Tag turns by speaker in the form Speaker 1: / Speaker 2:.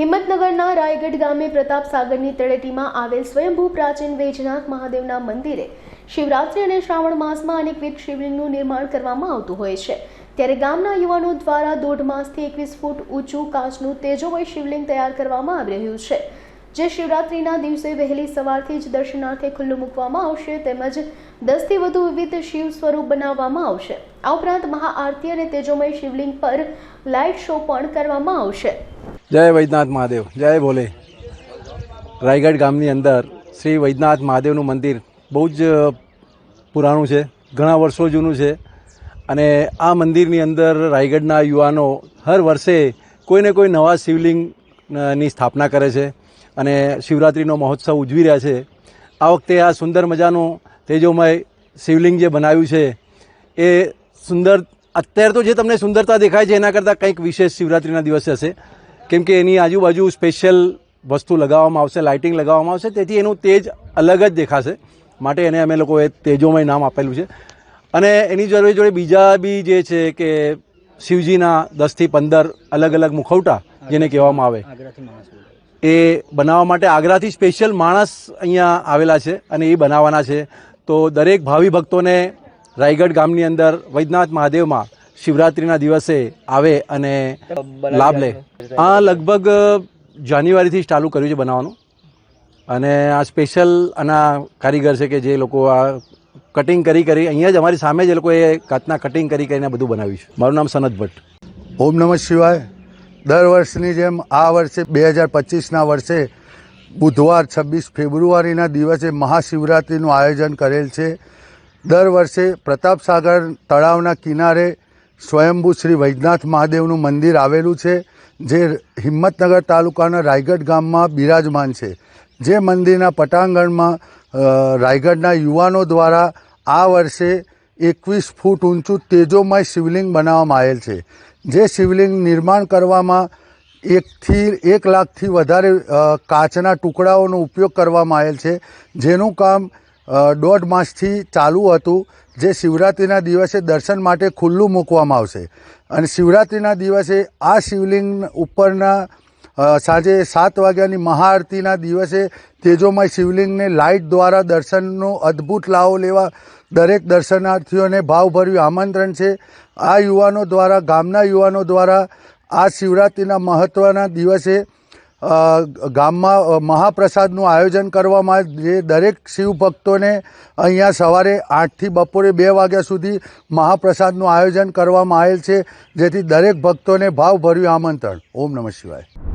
Speaker 1: હિંમતનગરના રાયગઢ ગામે પ્રતાપ સાગરની તળેટીમાં આવેલ સ્વયંભૂ પ્રાચીન વૈજનાથ મહાદેવના મંદિરે શિવરાત્રી અને શ્રાવણ માસમાં અનેકવિધ શિવલિંગનું નિર્માણ કરવામાં આવતું હોય છે. ત્યારે ગામના યુવાનો દ્વારા દોઢ માસથી એકવીસ ફૂટ ઊંચું કાચનું તેજોમય શિવલિંગ તૈયાર કરવામાં આવી રહ્યું છે. જે શિવરાત્રીના દિવસે વહેલી સવારથી જ દર્શનાર્થે ખુલ્લું મૂકવામાં આવશે તેમજ દસથી વધુ વિવિધ શિવ સ્વરૂપ બનાવવામાં આવશે. આ ઉપરાંત મહાઆરતી અને તેજોમય શિવલિંગ પર લાઇટ શો પણ કરવામાં આવશે.
Speaker 2: જય વૈદ્યનાથ મહાદેવ, જય ભોલે. રાયગઢ ગામની અંદર શ્રી વૈદ્યનાથ મહાદેવનું મંદિર બહુ જ પુરાણું છે, ઘણા વર્ષો જૂનું છે. અને આ મંદિરની અંદર રાયગઢના યુવાનો હર વર્ષે કોઈને કોઈ નવા શિવલિંગની સ્થાપના કરે છે અને શિવરાત્રિનો મહોત્સવ ઉજવી રહ્યા છે. આ વખતે આ સુંદર મજાનું તેજોમય શિવલિંગ જે બનાવ્યું છે, એ સુંદર, અત્યારે તો જે તમને સુંદરતા દેખાય છે એના કરતાં કંઈક વિશેષ શિવરાત્રિના દિવસે હશે. કેમ કે એની આજુબાજુ સ્પેશિયલ વસ્તુ લગાવવામાં આવશે લાઇટિંગ લગાવવામાં આવશે તેથી એનું તેજ અલગ જ દેખાશે. માટે એને અમે લોકોએ તેજોમય નામ આપેલું છે. અને એની જોડે જોડે બીજા બી જે છે કે શિવજીના દસથી પંદર અલગ અલગ મુખવટા જેને કહેવામાં આવે એ બનાવવા માટે આગ્રાથી સ્પેશિયલ માણસ અહીંયા આવેલા છે અને એ બનાવવાના છે. તો દરેક ભાવિ ભક્તોને રાયગઢ ગામની અંદર વૈદ્યનાથ મહાદેવમાં શિવરાત્રિના દિવસે આવે અને લાભ લે. આ લગભગ જાન્યુઆરીથી જ ચાલુ કર્યું છે બનાવવાનું. અને આ સ્પેશિયલ આના કારીગર છે કે જે લોકો આ કટિંગ કરી કરી અહીંયા જ અમારી સામે જ એ લોકોએ કાચના કટિંગ કરી કરીને બધું બનાવ્યું છે. મારું નામ સનત ભટ્ટ.
Speaker 3: ઓમ નમઃ શિવાય. દર વર્ષની જેમ આ વર્ષે બે હજાર પચીસના વર્ષે બુધવાર છવ્વીસ ફેબ્રુઆરીના દિવસે મહાશિવરાત્રિનું આયોજન કરેલ છે. દર વર્ષે પ્રતાપસાગર તળાવના કિનારે સ્વયંભૂ શ્રી વૈદ્યનાથ મહાદેવનું મંદિર આવેલું છે, જે હિંમતનગર તાલુકાના રાયગઢ ગામમાં બિરાજમાન છે. જે મંદિરના પટાંગણમાં રાયગઢના યુવાનો દ્વારા આ વર્ષે એકવીસ ફૂટ ઊંચું તેજોમય શિવલિંગ બનાવવામાં આવેલ છે. જે શિવલિંગ નિર્માણ કરવામાં એકથી, એક લાખથી વધારે કાચના ટુકડાઓનો ઉપયોગ કરવામાં આવેલ છે. જેનું કામ દોઢ માસથી ચાલુ હતું. જે શિવરાત્રિના દિવસે દર્શન માટે ખુલ્લું મૂકવામાં આવશે. અને શિવરાત્રિના દિવસે આ શિવલિંગ ઉપરના સાંજે સાત વાગ્યાની મહાઆરતીના દિવસે તેજોમય શિવલિંગને લાઇટ દ્વારા દર્શનનો અદ્ભુત લાવો લેવા દરેક દર્શનાર્થીઓને ભાવભર્યું આમંત્રણ છે. આ યુવાનો દ્વારા, ગામના યુવાનો દ્વારા આ શિવરાત્રિના મહત્ત્વના દિવસે ગામમાં મહાપ્રસાદનું આયોજન કરવામાં જે દરેક શિવ ભક્તોને અહીંયા સવારે આઠથી બપોરે બે વાગ્યા સુધી મહાપ્રસાદનું આયોજન કરવામાં આવેલ છે, જેથી દરેક ભક્તોને ભાવભર્યું આમંત્રણ. ઓમ નમઃ શિવાય.